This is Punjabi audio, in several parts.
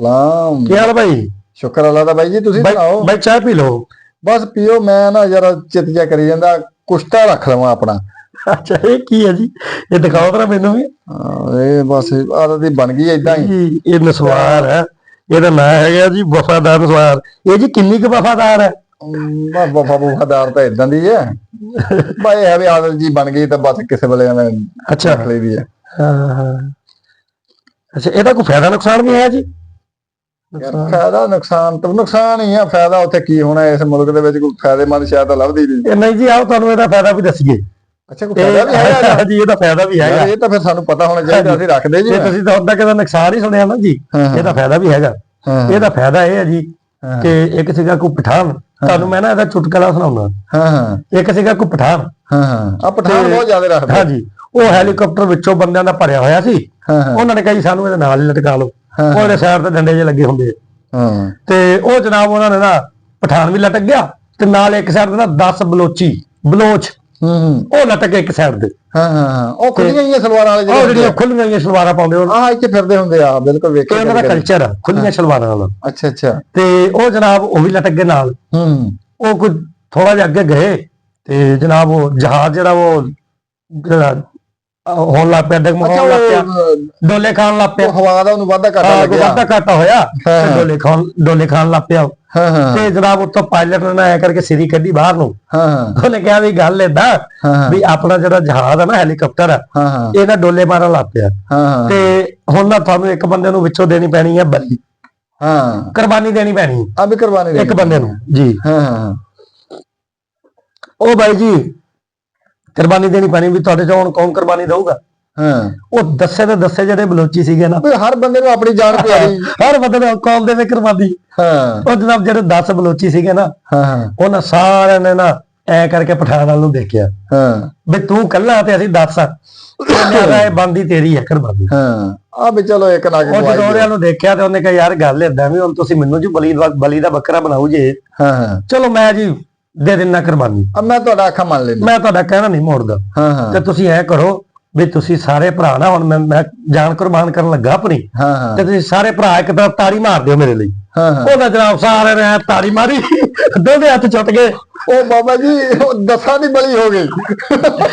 ਸਲਾਮ। ਕੀ ਹਾਲ ਭਾਈ? ਸ਼ੁਕਰ ਅੱਲਾ ਦਾ ਬਾਈ ਜੀ ਤੁਸੀਂ ਸੁਣਾਓ? ਬਾਈ ਚਾਹ ਪੀ ਲਓ। ਬਸ ਪੀਓ ਮੈਂ ਨਾ ਜਰਾ ਚਿੱਤ ਜਿਹਾ ਕਰੀ ਜਾਂਦਾ ਕੁਸ਼ਤਾ ਰੱਖ ਲਵਾਂ ਆਪਣਾ। ਅੱਛਾ ਇਹ ਕੀ ਹੈ ਜੀ? ਇਹ ਦਿਖਾਓ ਤਰਾ ਮੈਨੂੰ ਵੀ। ਹਾਂ, ਇਹ ਬਸ ਆਦਤ ਹੀ ਬਣ ਗਈ ਏਦਾਂ ਹੀ। ਜੀ, ਇਹ ਨਸਵਾਰ ਹੈ। ਇਹਦਾ ਨਾਂ ਹੈਗਾ ਜੀ ਵਫਾਦਾਰ ਨਸਵਾਰ। ਇਹ ਜੀ ਕਿੰਨੀ ਕੁ ਵਫਾਦਾਰ ਹੈ? ਬਾ ਵਫਾ ਵਫਾਦਾਰ ਤਾਂ ਇਦਾਂ ਦੀ ਹੈ। ਬਾਈ ਇਹ ਹੈ ਵੀ ਆਦਤ ਜੀ ਬਣ ਗਈ ਤਾਂ ਬਸ ਕਿਸੇ ਵੇਲੇ ਐਵੇਂ ਅੱਛਾ। ਰੱਖ ਲਈਦੀ ਹੈ। ਹਾਂ ਹਾਂ। ਅੱਛਾ ਇਹਦਾ ਕੋਈ ਫਾਇਦਾ ਨੁਕਸਾਨ ਵੀ ਹੈ ਜੀ? ਫਾਇਦਾ ਨੁਕਸਾਨ ਤਾਂ ਨੁਕਸਾਨ ਹੀ ਆ ਫਾਇਦਾ ਉੱਥੇ ਕੀ ਹੋਣਾ ਇਸ ਮੁਲਕ ਦੇ ਵਿੱਚ ਕੋਈ ਫਾਇਦੇਮੰਦ ਸ਼ਾਇਦ ਤਾਂ ਲੱਭਦੀ ਨਹੀਂ। ਨਹੀਂ ਜੀ ਆਓ ਤੁਹਾਨੂੰ ਇਹਦਾ ਫਾਇਦਾ ਵੀ ਦੱਸੀਏ। ਅੱਛਾ ਕੋਈ ਫਾਇਦਾ ਵੀ ਹੈਗਾ ਜੀ? ਇਹਦਾ ਫਾਇਦਾ ਵੀ ਹੈਗਾ। ਇਹ ਤਾਂ ਫਿਰ ਸਾਨੂੰ ਪਤਾ ਹੋਣਾ ਚਾਹੀਦਾ ਅਸੀਂ ਰੱਖਦੇ ਜੀ ਜੇ ਤੁਸੀਂ ਤਾਂ ਉਹਦਾ ਕਿਦਾ ਨੁਕਸਾਨ ਹੀ ਸੁਣਿਆ ਨਾ ਜੀ ਹਾਂ, ਹਾਂ। ਇਹਦਾ ਫਾਇਦਾ ਵੀ ਹੈਗਾ। ਹਾਂ। ਇਹਦਾ ਫਾਇਦਾ ਇਹ ਹੈ ਜੀ ਹਾਂ। ਕਿ ਇੱਕ ਸੀਗਾ ਕੋਈ ਪਠਾਨ। ਤੁਹਾਨੂੰ ਮੈਂ ਨਾ ਇਹਦਾ ਚੁਟਕਲਾ ਸੁਣਾਉਣਾ ਹਾਂ ਹਾਂ। ਇੱਕ ਸੀਗਾ ਕੋਈ ਪਠਾਨ। ਹਾਂ ਹਾਂ। ਆ ਪਠਾਨ ਬਹੁਤ ਜ਼ਿਆਦਾ ਰੱਖਦੇ। ਹਾਂਜੀ। ਉਹ ਹੈਲੀਕਾਪਟਰ ਵਿੱਚੋਂ ਬੰਦਿਆਂ ਦਾ ਭਰਿਆ ਹੋਇਆ ਸੀ। ਹਾਂ ਹਾਂ। ਉਹਨਾਂ ਨੇ ਕਿਹਾ ਜੀ ਸਾਨੂੰ ਇਹਦੇ ਨਾਲ ਹੀ ਲਟਕਾ ਲਓ। ਹਾਂ। ਉਹਦੇ ਸਾਈਡ ਤੇ ਡੰਡੇ ਜੇ ਲੱਗੇ ਹੁੰਦੇ। ਹਾਂ। ਤੇ ਉਹ ਜਨਾਬ ਉਹਨਾਂ ਨੇ ਨਾ ਪਠਾਨ ਵੀ ਲਟਕ ਗਿਆ ਤੇ ਨਾਲ ਇੱਕ ਸਾਈਡ ਤੇ ਨਾ 10 ਬਲੋਚੀ ਬਲੋਚ। ਹੂੰ ਹੂੰ। ਉਹ ਲਟਕ ਇੱਕ ਸਾਈਡ ਤੇ। ਹਾਂ ਹਾਂ ਹਾਂ। ਉਹ ਖੁੱਲੀਆਂ ਹੀ ਸਲਵਾਰਾਂ ਵਾਲੇ ਉਹ ਜਿਹੜੇ ਜਿਹੜੀਆਂ ਖੁੱਲੀਆਂ ਹੋਈਆਂ ਸਲਵਾਰਾਂ ਪਾਉਂਦੇ ਉਹ। ਆਹ ਇੱਥੇ ਫਿਰਦੇ ਹੁੰਦੇ ਆ ਬਿਲਕੁਲ ਕਿ ਵੇਖੇ ਉਹਨਾਂ ਦਾ ਕਲਚਰ ਆ ਖੁੱਲੀਆਂ ਸਲਵਾਰਾਂ ਵਾਲਾ। ਅੱਛਾ ਅੱਛਾ। ਤੇ ਉਹ ਜਨਾਬ ਉਹ ਵੀ ਲਟਕ ਗਏ ਨਾਲ। ਹੂੰ। ਉਹ ਕੋਈ ਥੋੜਾ ਜਿਹਾ ਅੱਗੇ ਗਏ ਤੇ ਜਨਾਬ ਉਹ ਜਹਾਜ਼ ਜਿਹੜਾ ਉਹ ਜਿਹੜਾ ਹੋਣ ਲੱਗ ਪਿਆ ਡਗਮਗਾਉਣ ਲੱਗ ਪਿਆ ਡੋਲੇ ਖਾਣ ਲੱਗ ਪਿਆ। ਹਵਾ ਦਾ ਉਹਨੂੰ ਵਾਧਾ ਘਾਟਾ ਲੱਗਿਆ। ਵਾਧਾ ਘਾਟਾ ਹੋਇਆ ਤੇ। ਡੋਲੇ ਖਾਣ ਡੋਲੇ ਖਾਣ ਲੱਗ ਪਿਆ ਤੇ ਜਨਾਬ ਉੱਥੋਂ ਪਾਇਲਟ ਨੇ ਐ ਕਰਕੇ ਸਿਰੀ ਕੱਢੀ ਬਾਹਰ ਨੂੰ। ਹਾਂ ਉਹਨੇ ਕਿਹਾ ਵੀ ਗੱਲ ਹਾਂ ਵੀ ਆਪਣਾ ਜਿਹੜਾ ਜਹਾਜ਼ ਆ ਨਾ ਹੈਲੀਕਾਪਟਰ ਆ ਨਾ ਡੋਲੇ ਮਾਰਨ ਲੱਗ ਪਿਆ। ਤੇ ਹੁਣ ਨਾ ਤੁਹਾਨੂੰ ਇੱਕ ਬੰਦੇ ਨੂੰ ਵਿੱਚੋਂ ਦੇਣੀ ਪੈਣੀ ਹੈ ਬਲੀ। ਹਾਂ। ਕੁਰਬਾਨੀ ਦੇਣੀ ਪੈਣੀ। ਆ ਵੀ ਕੁਰਬਾਨੀ ਇੱਕ ਬੰਦੇ ਨੂੰ। ਜੀ। ਹਾਂ ਹਾਂ। ਉਹ ਬਾਈ ਜੀ ਕੁਰਬਾਨੀ ਦੇਣੀ ਪੈਣੀ ਵੀ ਤੁਹਾਡੇ ਚੋਂ ਹੁਣ ਕੌਣ ਕੁਰਬਾਨੀ ਦਊਗਾ? ਹਾਂ। ਉਹ ਦੱਸੇ ਤੇ ਦੱਸੇ ਜਿਹੜੇ ਬਲੋਚੀ ਸੀਗੇ ਨਾ। ਹਰ ਬੰਦੇ ਨੂੰ ਆਪਣੀ ਜਾਨ ਪਿਆਰੀ। ਹਰ ਬੰਦੇ ਨੇ ਕੌਮ ਦੇ ਵਿੱਚ ਕੁਰਬਾਨੀ। ਹਾਂ। ਉਹ ਜਨਾਬ ਜਿਹੜੇ 10 ਬਲੋਚੀ ਸੀਗੇ ਨਾ ਹਾਂ ਹਾਂ। ਉਹਨਾਂ ਸਾਰਿਆਂ ਨੇ ਨਾ ਐ ਕਰਕੇ ਪਠਾਨ ਵਾਲ ਨੂੰ ਦੇਖਿਆ। ਹਾਂ। ਵੀ ਤੂੰ ਕੱਲਾ ਤੇ ਅਸੀਂ 10 ਆ। ਕਿਹਾ ਇਹ ਬੰਦੀ ਤੇਰੀ ਹੈ ਕੁਰਬਾਨੀ। ਹਾਂ। ਆ ਵੀ ਚਲੋ ਇੱਕ ਨਾ ਉਹ ਜਦੋਂ ਉਹਨਿਆਂ ਨੂੰ ਦੇਖਿਆ ਤੇ ਉਹਨੇ ਕਿਹਾ ਯਾਰ ਗੱਲ ਏਦਾਂ ਵੀ ਹੁਣ ਤੁਸੀਂ ਮੈਨੂੰ ਜੀ ਬਲੀ ਬਲੀ ਦਾ ਬੱਕਰਾ ਬਣਾਉ ਜੇ। ਹਾਂ ਹਾਂ। ਚਲੋ ਮੈਂ ਜੀ ਦੇ ਦਿੰਨਾ ਕੁਰਬਾਨੀ। ਆ ਮੈਂ ਤੁਹਾਡਾ ਅੱਖਾਂ ਮੰਨ ਲੈਂਦਾ। ਮੈਂ ਤੁਹਾਡਾ ਕਹਿਣਾ ਨਹੀਂ ਮੋੜਦਾ। ਹਾਂ ਹਾਂ। ਤੇ ਤੁਸੀਂ ਐ ਕਰੋ ਵੀ ਤੁਸੀਂ ਸਾਰੇ ਭਰਾ ਨਾ ਹੁਣ ਮੈਂ ਮੈਂ ਜਾਨ ਕੁਰਬਾਨ ਕਰਨ ਲੱਗਾ ਆਪਣੀ। ਹਾਂ ਹਾਂ। ਤੇ ਤੁਸੀਂ ਸਾਰੇ ਭਰਾ ਇੱਕ ਤਰ੍ਹਾਂ ਤਾੜੀ ਮਾਰ ਦਿਓ ਮੇਰੇ ਲਈ। ਹਾਂ ਹਾਂ। ਉਹਦਾ ਜਨਾਬ ਸਾਰੇ ਨੇ ਤਾੜੀ ਮਾਰੀ ਦੋਵੇਂ ਹੱਥ ਛੁੱਟ ਗਏ। ਉਹ ਬਾਬਾ ਜੀ ਉਹ ਦਸਾਂ ਦੀ ਬਲੀ ਹੋ ਗਈ।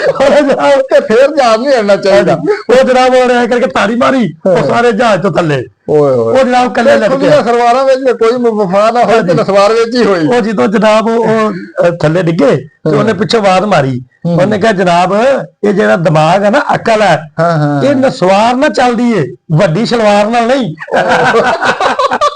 ਉਹਦਾ ਜਨਾਬ ਤੇ ਫੇਰ ਜਹਾਜ਼ ਨਹੀਂ ਆਣਾ ਚਾਹੀਦਾ। ਉਹ ਜਨਾਬ ਉਹਨੇ ਐਂ ਕਰਕੇ ਤਾੜੀ ਮਾਰੀ ਉਹ ਸਾਰੇ ਜਹਾਜ਼ ਤੋਂ ਥੱਲੇ। ਓਏ ਹੋਏ। ਉਹ ਜਨਾਬ ਕੱਲੇ ਲੱਗ ਖੁੱਲੀਆਂ ਸਲਵਾਰਾਂ ਵਿੱਚ ਜੇ ਕੋਈ ਵਫਾ ਨਾ ਹੋਏ ਤੇ ਸਲਵਾਰ ਵਿੱਚ ਹੀ ਹੋਈ। ਉਹ ਜਦੋਂ ਜਨਾਬ ਉਹ ਥੱਲੇ ਡਿੱਗੇ ਤੇ ਉਹਨੇ ਪਿੱਛੋਂ ਆਵਾਜ਼ ਮਾਰੀ। ਉਹਨੇ ਕਿਹਾ ਜਨਾਬ ਇਹ ਜਿਹੜਾ ਦਿਮਾਗ ਹੈ ਨਾ ਅਕਲ ਹਾਂ। ਇਹ ਨਸਵਾਰ ਨਾਲ ਚੱਲਦੀ ਏ ਵੱਡੀ ਸਲਵਾਰ ਨਾਲ ਨਹੀਂ।